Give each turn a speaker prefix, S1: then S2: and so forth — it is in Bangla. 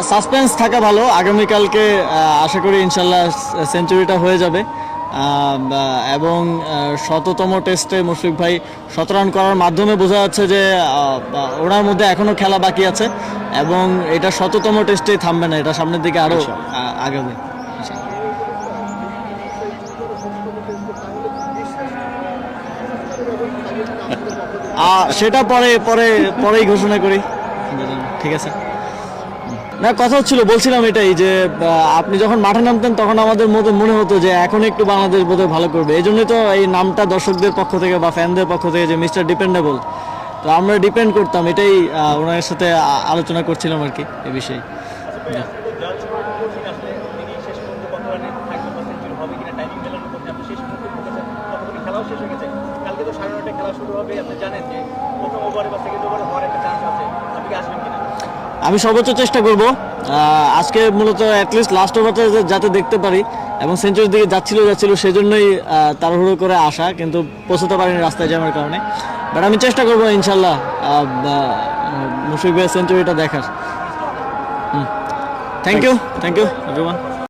S1: সাসপেন্স থাকা ভালো। আগামীকালকে আশা করি ইনশাল্লাহ সেঞ্চুরিটা হয়ে যাবে। এবং শততম টেস্টে মুশফিক ভাই শত রান করার মাধ্যমে বোঝা যাচ্ছে যে ওনার মধ্যে এখনও খেলা বাকি আছে এবং এটা শততম টেস্টেই থামবে না এটা সামনের দিকে আরও আ- আগাবে। সেটা পরে পরে পরেই ঘোষণা করি। ঠিক আছে। না, কথা হচ্ছিল, বলছিলাম এটাই যে আপনি যখন মাঠে নামতেন তখন আমাদের মধ্যে মনে হতো যে এখন একটু বাংলাদেশ বোধহয় ভালো করবে। এই জন্যই তো এই নামটা দর্শকদের পক্ষ থেকে বা ফ্যানদের পক্ষ থেকে যে মিস্টার ডিপেন্ডেবল। তো আমরা ডিপেন্ড করতাম, এটাই ওনার সাথে আলোচনা করছিলাম আর কি এ বিষয়ে।
S2: কালকে তো সাড়ে নটায় খেলা শুরু হবে আপনি জানেন যে প্রথম ওভারে বা সেকেন্ড ওভারে হওয়ার একটা চান্স আছে আপনি কি আসবেন কিনা
S1: আমি সর্বোচ্চ চেষ্টা করব আজকে মূলত অ্যাটলিস্ট লাস্ট ওভারটা যাতে দেখতে পারি এবং সেঞ্চুরির দিকে যাচ্ছিল যাচ্ছিল সেজন্যই জন্যই তাড়াহুড়ো করে আসা, কিন্তু পৌঁছতে পারিনি রাস্তায় যাওয়ার কারণে। বাট আমি চেষ্টা করব ইনশাল্লাহ মুশফিক ভাইয়ের সেঞ্চুরিটা দেখার। Thank you thank you everyone